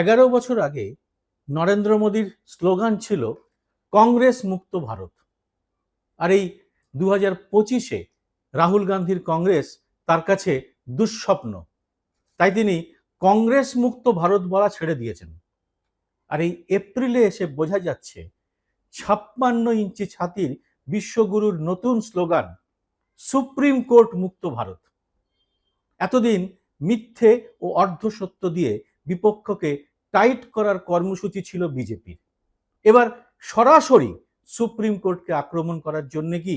এগারো বছর আগে নরেন্দ্র মোদীর স্লোগান ছিল, কংগ্রেস মুক্ত ভারত। আর এই দু হাজার পঁচিশে রাহুল গান্ধীর কংগ্রেস তার কাছে দুঃস্বপ্ন। তাই তিনি কংগ্রেস মুক্ত ভারত বলা ছেড়ে দিয়েছেন। আর এই এপ্রিলে এসে বোঝা যাচ্ছে, ছাপ্পান্ন ইঞ্চি ছাতির বিশ্বগুরুর নতুন স্লোগান, সুপ্রিম কোর্ট মুক্ত ভারত। এতদিন মিথ্যে ও অর্ধসত্য দিয়ে বিপক্ষকে টাইট করার কর্মসূচি ছিল বিজেপির। এবার সরাসরি সুপ্রিম কোর্টকে আক্রমণ করার জন্য কি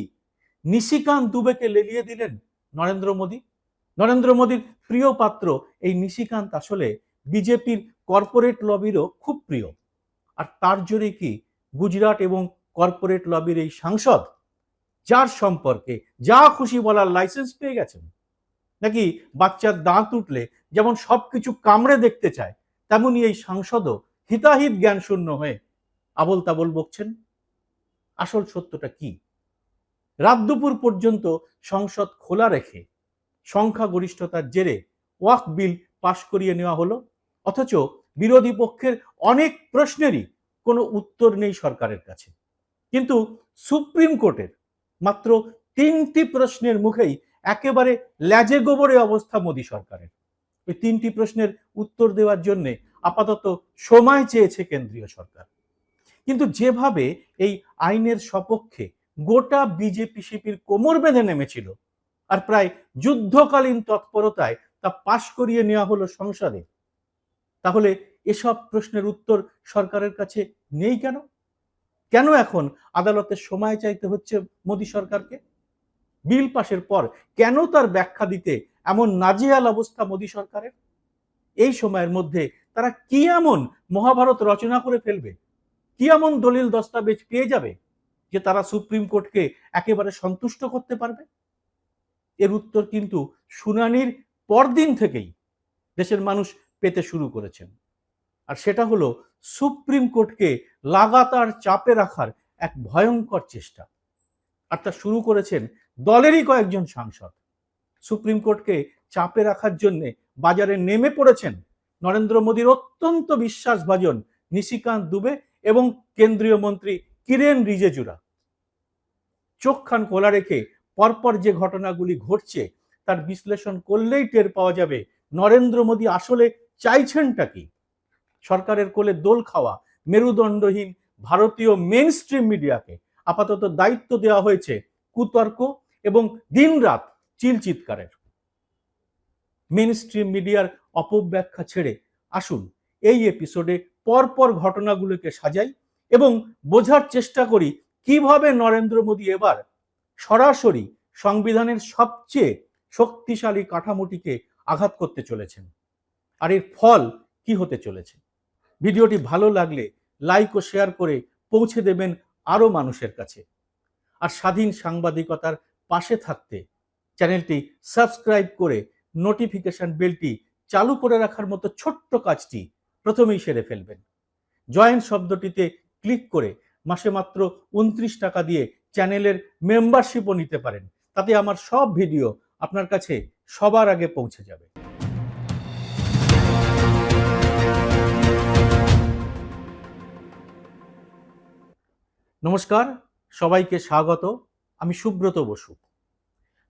নিশিকান্ত দুবেকে লেলিয়ে দিলেন নরেন্দ্র মোদী? নরেন্দ্র মোদীর প্রিয় পাত্র এই নিশিকান্ত আসলে বিজেপির কর্পোরেট লবিরও খুব প্রিয়। আর তার জোরে কি গুজরাট এবং কর্পোরেট লবির এই সাংসদ, যার সম্পর্কে যা খুশি বলার লাইসেন্স পেয়ে গেছেন? নাকি বাচ্চার দাঁত উঠলে যেমন সবকিছু কামড়ে দেখতে চায় তেমনি এই সাংসদও হিতাহিত জ্ঞান শূন্য হয়ে আবল তাবল বকছেন। আসল সত্যটা কি? রাত দুপুর পর্যন্ত সংসদ খোলা রেখে সংখ্যাগরিষ্ঠতার জেরে ওয়াক বিল পাশ করিয়ে নেওয়া হলো, অথচ বিরোধী পক্ষের অনেক প্রশ্নেরই কোনো উত্তর নেই সরকারের কাছে। কিন্তু সুপ্রিম কোর্টের মাত্র তিনটি প্রশ্নের মুখেই একেবারে ল্যাজে গোবরে অবস্থা মোদী সরকারের। ওই তিনটি প্রশ্নের উত্তর দেওয়ার জন্য আপাতত সময় চেয়েছে কেন্দ্রীয় সরকার। কিন্তু যেভাবে এই আইনের সপক্ষে গোটা বিজেপি শিপির কোমর বেঁধে নেমেছিল আর প্রায় যুদ্ধকালীন তৎপরতায় তা পাশ করিয়ে নেওয়া হলো সংসদে, তাহলে এসব প্রশ্নের উত্তর সরকারের কাছে নেই কেন? কেন এখন আদালতে সময় চাইতে হচ্ছে মোদী সরকারকে? বিল পাশের পর কেন তার ব্যাখ্যা দিতে এমন নাজেহাল অবস্থা মোদী সরকারের? এই সময়ের মধ্যে তারা কি এমন মহাভারত রচনা করে ফেলবে? কি এমন দলিল দস্তাবেজ পেয়ে যাবে যে তারা সুপ্রিম কোর্টকে একেবারে সন্তুষ্ট করতে পারবে? এর উত্তর কিন্তু শুনানির পরদিন থেকেই দেশের মানুষ পেতে শুরু করেছেন। আর সেটা হলো সুপ্রিম কোর্টকে লাগাতার চাপে রাখার এক ভয়ঙ্কর চেষ্টা। আর তা শুরু করেছেন দলেরই কয়েকজন সাংসদ। সুপ্রিম কোর্টকে চাপে রাখার জন্য বাজারে নেমে পড়েছেন নরেন্দ্র মোদীর অত্যন্ত বিশ্বাসভাজন নিশিকান্ত দুবে এবং কেন্দ্রীয় মন্ত্রী কিরেন রিজেজুরা। চোখখান খোলা রেখে পরপর যে ঘটনাগুলি ঘটছে, তার বিশ্লেষণ করলেই টের পাওয়া যাবে নরেন্দ্র মোদী আসলে চাইছেনটা কি? সরকারের কোলে দোল খাওয়া, মেরুদণ্ডহীন ভারতীয় মেন স্ট্রিম মিডিয়াকে আপাতত দায়িত্ব দেওয়া হয়েছে কুতর্ক এবং দিনরাত চিল চিৎকারের। মেন মিডিয়ার অপব্যাখ্যা ছেড়ে আসুন, এই এপিসোডে পরপর ঘটনাগুলোকে সাজাই এবং বোঝার চেষ্টা করি কীভাবে নরেন্দ্র মোদী এবার সরাসরি সংবিধানের সবচেয়ে শক্তিশালী কাঠামোটিকে আঘাত করতে চলেছেন। আর এর ফল কি হতে চলেছে? ভিডিওটি ভালো লাগলে লাইক ও শেয়ার করে পৌঁছে দেবেন আরও মানুষের কাছে। আর স্বাধীন সাংবাদিকতার পাশে থাকতে চ্যানেলটি সাবস্ক্রাইব করে নোটিফিকেশন বেলটি চালু করে রাখার মতো ছোট্ট কাজটি প্রথমেই সেরে ফেলবেন। জয়েন শব্দটিতে ক্লিক করে মাসে মাত্র উনত্রিশ টাকা দিয়ে চ্যানেলের মেম্বারশিপও নিতে পারেন। তাতে আমার সব ভিডিও আপনার কাছে সবার আগে পৌঁছে যাবে। নমস্কার, সবাইকে স্বাগত। আমি সুব্রত বসু।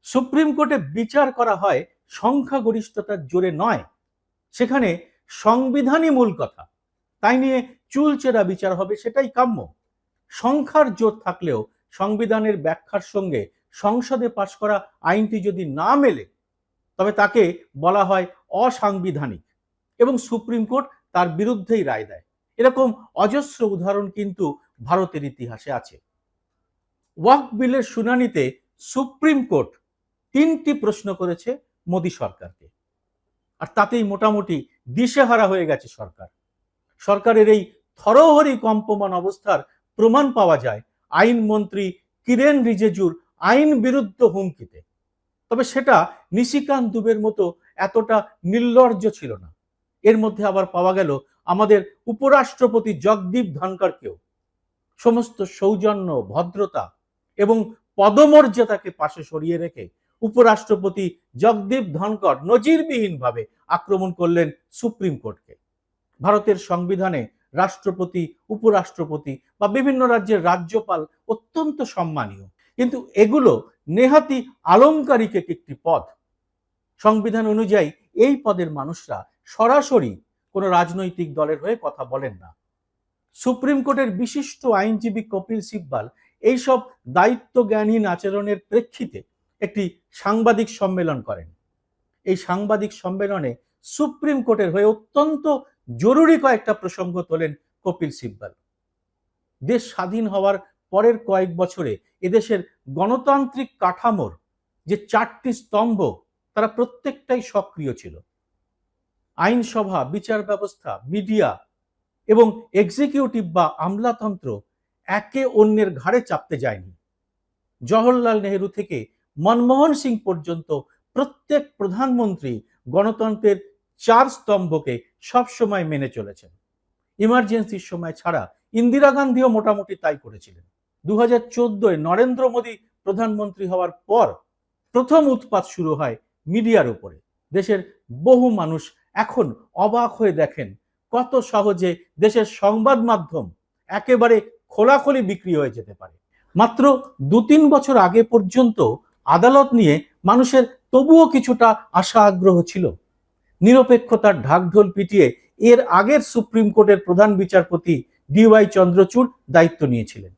সুপ্রিম কোর্টে বিচার করা হয় সংখ্যাগরিষ্ঠতার জোরে নয়। সেখানে সংবিধানই মূল কথা। তাই নিয়ে চুলচেরা বিচার হবে সেটাই কাম্য। সংখ্যার জোর থাকলেও সংবিধানের ব্যাখ্যার সঙ্গে সংসদে পাশ করা আইনটি যদি না মেলে, তবে তাকে বলা হয় অসাংবিধানিক এবং সুপ্রিম কোর্ট তার বিরুদ্ধেই রায় দেয়। এরকম অজস্র উদাহরণ কিন্তু ভারতের ইতিহাসে আছে। ওয়াক বিলের শুনানিতে সুপ্রিম কোর্ট তিনটি প্রশ্ন করেছে মোদী সরকারকে। আর তাতেই মোটামুটি দিশেহারা হয়ে গেছে সরকার। সরকারের এই থরহরি কম্পমান অবস্থার প্রমাণ পাওয়া যায় আইনমন্ত্রী কিরেন রিজেজুর আইন বিরুদ্ধ হুমকিতে। তবে সেটা নিশিকান্ত দুবের মতো এতটা নির্লজ্জ ছিল না। এর মধ্যে আবার পাওয়া গেল আমাদের উপরাষ্ট্রপতি জগদীপ ধনকরকেও সমস্ত সৌজন্য, ভদ্রতা এবং পদমর্যাদাকে পাশে সরিয়ে রেখে উপরাষ্ট্রপতি জগদীপ ধনকর নজিরবিহীনভাবে আক্রমণ করলেন সুপ্রিম কোর্টকে। ভারতের সংবিধানে রাষ্ট্রপতি, উপরাষ্ট্রপতি বা বিভিন্ন রাজ্যের রাজ্যপাল অত্যন্ত সম্মানীয়। কিন্তু এগুলো নেহাতি আলংকারিক এক একটি পদ সংবিধান অনুযায়ী এই পদের মানুষরা সরাসরি কোনো রাজনৈতিক দলের হয়ে কথা বলেন না। সুপ্রিম কোর্টের বিশিষ্ট আইনজীবী কপিল সিব্বাল এইসব দায়িত্বজ্ঞানহীন আচরণের প্রেক্ষিতে একটি সাংবাদিক সম্মেলন করেন। এই সাংবাদিক সম্মেলনে সুপ্রিম কোর্টের হয়ে অত্যন্ত জরুরি কয়েকটা প্রসঙ্গ তোলেন কপিল সিব্বাল। দেশ স্বাধীন হওয়ার পরের কয়েক বছরে এদেশের গণতান্ত্রিক কাঠামোর যে চারটি স্তম্ভ, তারা প্রত্যেকটাই সক্রিয় ছিল। আইনসভা, বিচার ব্যবস্থা, মিডিয়া এবং এক্সিকিউটিভ বা আমলাতন্ত্র একে অন্যের ঘাড়ে চাপতে যায়নি। জওহরলাল নেহেরু থেকে মনমোহন সিং পর্যন্ত প্রত্যেক প্রধানমন্ত্রী গণতন্ত্রের চার স্তম্ভকে সবসময় মেনে চলেছেন। ইমার্জেন্সির সময় ছাড়া ইন্দিরা গান্ধীও মোটামুটি তাই করেছিলেন। দু হাজার চোদ্দোয় নরেন্দ্র মোদী প্রধানমন্ত্রী হওয়ার পর প্রথম উৎপাত শুরু হয় মিডিয়ার উপরে। দেশের বহু মানুষ এখন অবাক হয়ে দেখেন কত সহজে দেশের সংবাদ মাধ্যম একেবারে খোলাখলি বিক্রি হয়ে যেতে পারে। মাত্র দু তিন বছর আগে পর্যন্ত আদালত নিয়ে মানুষের তবুও কিছুটা আশা আগ্রহ ছিল। নিরপেক্ষতার ঢাকঢোল পিটিয়ে এর আগের সুপ্রিম কোর্টের প্রধান বিচারপতি ডিওয়াই চন্দ্রচূড় দায়িত্ব নিয়েছিলেন।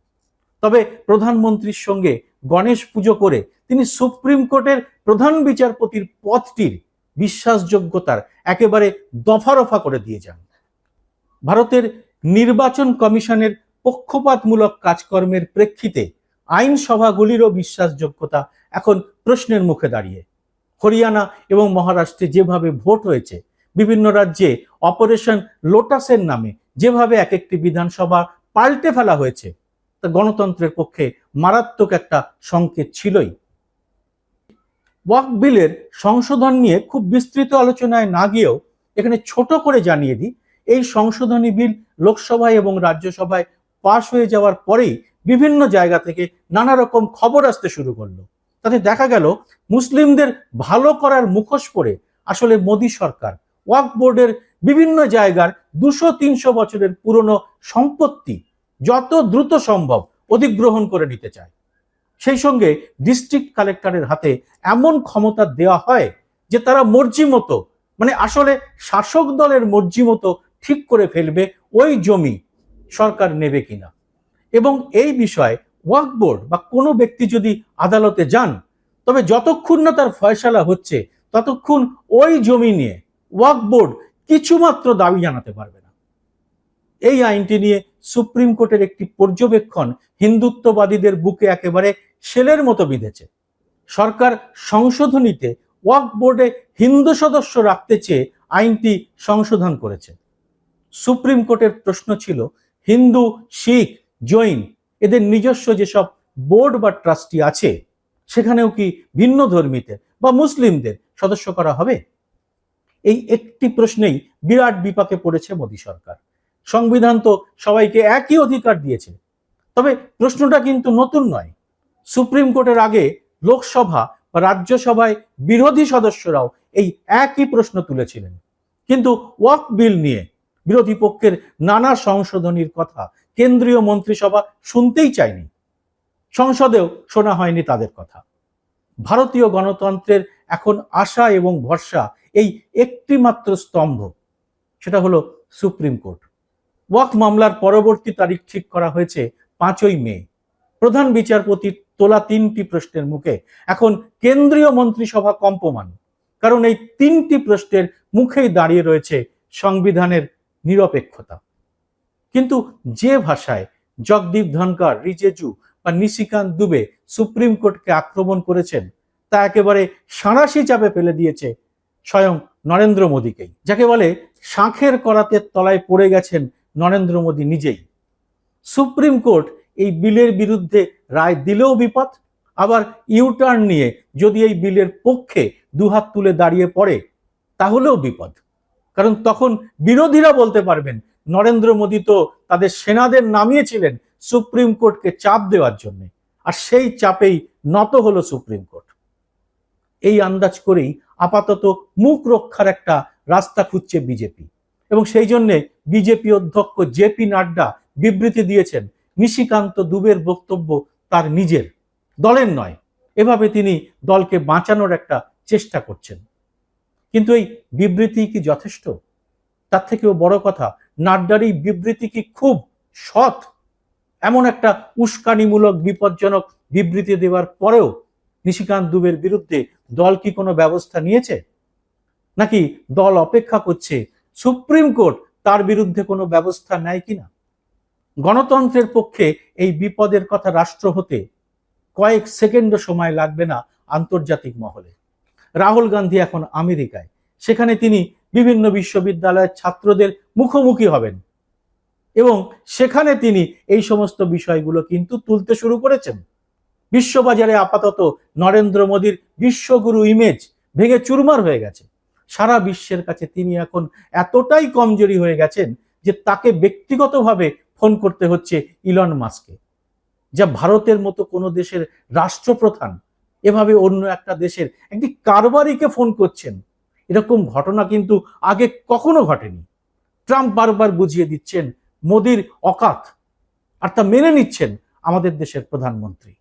তবে প্রধানমন্ত্রীর সঙ্গে গণেশ পুজো করে তিনি সুপ্রিম কোর্টের প্রধান বিচারপতির পদটির বিশ্বাসযোগ্যতার একেবারে দফারফা করে দিয়ে যান। ভারতের নির্বাচন কমিশনের পক্ষপাতমূলক কাজকর্মের প্রেক্ষিতে আইনসভাগুলিরও বিশ্বাসযোগ্যতা এখন প্রশ্নের মুখে দাঁড়িয়ে। হরিয়ানা এবং মহারাষ্ট্রে যেভাবে ভোট হয়েছে, বিভিন্ন রাজ্যে অপারেশন লোটাসের নামে যেভাবে এক একটি বিধানসভা পাল্টে ফেলা হয়েছে, তা গণতন্ত্রের পক্ষে মারাত্মক একটা সংকেত ছিলই। ওয়াক বিলের সংশোধন নিয়ে খুব বিস্তৃত আলোচনায় না গিয়েও এখানে ছোট করে জানিয়ে দিই, এই সংশোধনী বিল লোকসভায় এবং রাজ্যসভায় পাশ হয়ে যাওয়ার পরেই বিভিন্ন জায়গা থেকে নানা রকম খবর আসতে শুরু করল। তাতে দেখা গেল, মুসলিমদের ভালো করার মুখোশ পরে আসলে মোদী সরকার ওয়াক বোর্ডের বিভিন্ন জায়গার দুশো, তিনশো বছরের পুরনো সম্পত্তি যত দ্রুত সম্ভব অধিগ্রহণ করে নিতে চায়। সেই সঙ্গে ডিস্ট্রিক্ট কালেক্টরের হাতে এমন ক্ষমতা দেওয়া হয় যে তারা মর্জি মতো মানে আসলে শাসক দলের মর্জি মতো ঠিক করে ফেলবে ওই জমি সরকার নেবে কিনা। এবং এই বিষয়ে ওয়াক বোর্ড বা কোনো ব্যক্তি যদি আদালতে যান, তবে যতক্ষণ না তার ফয়সালা হচ্ছে, ততক্ষণ ওই জমি নিয়ে ওয়াক বোর্ড কিছুমাত্র দাবি জানাতে পারবে না। এই আইনটি নিয়ে সুপ্রিম কোর্টের একটি পর্যবেক্ষণ হিন্দুত্ববাদীদের বুকে একেবারে সেলের মতো বিঁধেছে। সরকার সংশোধনীতে ওয়াক বোর্ডে হিন্দু সদস্য রাখতে চেয়ে আইনটি সংশোধন করেছে। সুপ্রিম কোর্টের প্রশ্ন ছিল হিন্দু, শিখ, জৈন এদের নিজস্ব যেসব বোর্ড বা ট্রাস্টি আছে, সেখানেও কি ভিন্ন ধর্মীদের বা মুসলিমদের সদস্য করা হবে? এই একটি প্রশ্নেই বিরাট বিপাকে পড়েছে মোদী সরকার। সংবিধান তো সবাইকে একই অধিকার দিয়েছে। তবে প্রশ্নটা কিন্তু নতুন নয়। সুপ্রিম কোর্টের আগে লোকসভা বা রাজ্যসভায় বিরোধী সদস্যরাও এই একই প্রশ্ন তুলেছিলেন। কিন্তু ওয়াক বিল নিয়ে বিরোধী পক্ষের নানা সংশোধনীর কথা কেন্দ্রীয় মন্ত্রিসভা শুনতেই চায়নি। সংসদেও শোনা হয়নি তাদের কথা। ভারতীয় গণতন্ত্রের এখন আশা এবং ভরসা এই একটি মাত্র স্তম্ভ, সেটা হলো সুপ্রিম কোর্ট। ওয়াক মামলার পরবর্তী তারিখ ঠিক করা হয়েছে পাঁচই মে। প্রধান বিচারপতির তোলা তিনটি প্রশ্নের মুখে। এখন কেন্দ্রীয় মন্ত্রিসভা কম্পমান, কারণ এই তিনটি প্রশ্নের মুখেই দাঁড়িয়ে রয়েছে সংবিধানের নিরপেক্ষতা। কিন্তু যে ভাষায় জগদীপ ধনকর, রিজেজু বা নিশিকান্ত দুবে সুপ্রিম কোর্টকে আক্রমণ করেছেন, তা একেবারে সাঁড়াশি চাপে ফেলে দিয়েছে স্বয়ং নরেন্দ্র মোদীকেই, যাকে বলে শাঁখের করাতের তলায় পড়ে গেছেন নরেন্দ্র মোদী নিজেই। সুপ্রিম কোর্ট এই বিলের বিরুদ্ধে রায় দিলেও বিপদ, আবার ইউটার্ন নিয়ে যদি এই বিলের পক্ষে দুহাত তুলে দাঁড়িয়ে পড়ে, তাহলেও বিপদ। কারণ তখন বিরোধীরা বলতে পারবেন, নরেন্দ্র মোদী তো তাদের সেনাদের নামিয়েছিলেন সুপ্রিম কোর্টকে চাপ দেওয়ার জন্য। আর সেই চাপেই নত হলো সুপ্রিম কোর্ট। এই আন্দাজ করেই আপাতত মুখ রক্ষার একটা রাস্তা খুঁজছে বিজেপি। এবং সেই জন্যে বিজেপি অধ্যক্ষ জেপি নাড্ডা বিবৃতি দিয়েছেন, নিশিকান্ত দুবের বক্তব্য তার নিজের, দলের নয়। এভাবে তিনি দলকে বাঁচানোর একটা চেষ্টা করছেন। কিন্তু এই বিবৃতি কি যথেষ্ট? তার থেকেও বড় কথা, নাড্ডার এই বিবৃতি কি খুব সৎ? এমন একটা উস্কানিমূলক, বিপজ্জনক বিবৃতি দেওয়ার পরেও নিশিকান্ত দুবের বিরুদ্ধে দল কি কোনো ব্যবস্থা নিয়েছে? নাকি দল অপেক্ষা করছে, সুপ্রিম কোর্ট তার বিরুদ্ধে কোনো ব্যবস্থা নেয় কিনা? গণতন্ত্রের পক্ষে এই বিপদের কথা রাষ্ট্র হতে কয়েক সেকেন্ডও সময় লাগবে না আন্তর্জাতিক মহলে। রাহুল গান্ধী এখন আমেরিকায়। সেখানে তিনি বিভিন্ন বিশ্ববিদ্যালয়ের ছাত্রদের মুখোমুখি হবেন। এবং সেখানে তিনি এই সমস্ত বিষয়গুলো কিন্তু তুলতে শুরু করেছেন। বিশ্ববাজারে আপাতত নরেন্দ্র মোদীর বিশ্বগুরু ইমেজ ভেঙে চুরমার হয়ে গেছে। সারা বিশ্বের কাছে তিনি এখন এতটাই কমজোরি হয়ে গেছেন যে তাকে ব্যক্তিগতভাবে ফোন করতে হচ্ছে ইলন মাস্কে যা ভারতের মতো কোনো দেশের রাষ্ট্রপ্রধান এভাবে অন্য একটা দেশের একটি কারবারিকে ফোন করছেন। এরকম ঘটনা কিন্তু আগে কখনো ঘটেনি। ট্রাম্প বারবার বুঝিয়ে দিচ্ছেন, মোদির অকাত। আর তা মেনে নিচ্ছেন আমাদের দেশের প্রধানমন্ত্রী।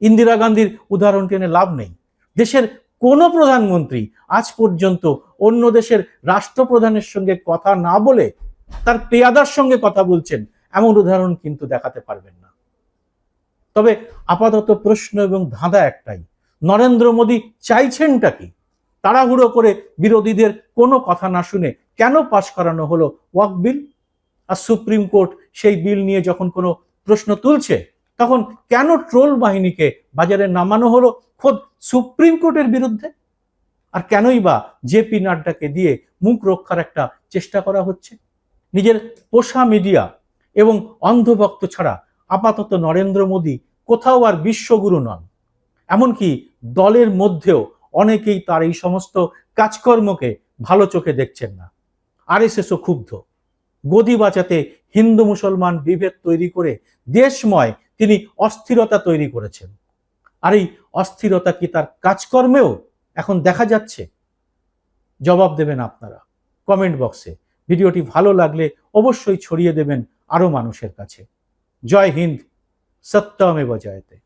ইন্দিরা গান্ধীর উদাহরণ টেনে লাভ নেই। দেশের কোনো প্রধানমন্ত্রী আজ পর্যন্ত অন্য দেশের রাষ্ট্রপ্রধানের সঙ্গে কথা না বলে তার পেয়াদার সঙ্গে কথা বলছেন, এমন উদাহরণ কিন্তু দেখাতে পারবেন না। তবে আপাতত প্রশ্ন এবং ধাঁধা একটাই। নরেন্দ্র মোদী চাইছেনটা কি? তাড়াহুড়ো করে বিরোধীদের কোনো কথা না শুনে কেন পাশ করানো হলো ওয়াক বিল? আর সুপ্রিম কোর্ট সেই বিল নিয়ে যখন কোনো প্রশ্ন তুলছে, তখন কেন ট্রোল বাহিনীকে বাজারে নামানো হলো খোদ সুপ্রিম কোর্টের বিরুদ্ধে? আর কেনই বা জেপি নাড্ডাকে দিয়ে মুখ রক্ষার একটা চেষ্টা করা হচ্ছে? নিজের পোষা মিডিয়া এবং অন্ধভক্ত ছাড়া আপাতত নরেন্দ্র মোদী কোথাও আর বিশ্বগুরু নন। এমনকি দলের মধ্যেও অনেকেই তার এই সমস্ত কাজকর্মকে ভালো চোখে দেখছেন না। আর আরএসএসও ক্ষুব্ধ। গদি বাঁচাতে হিন্দু মুসলমান বিভেদ তৈরি করে দেশময় তিনি অস্থিরতা তৈরি করেছেন। আর এই অস্থিরতা কি তার কাজকর্মেও এখন দেখা যাচ্ছে? জবাব দেবেন আপনারা কমেন্ট বক্সে। ভিডিওটি ভালো লাগলে অবশ্যই ছড়িয়ে দেবেন আরও মানুষের কাছে। जय हिंद सत्ता में बजाए थे।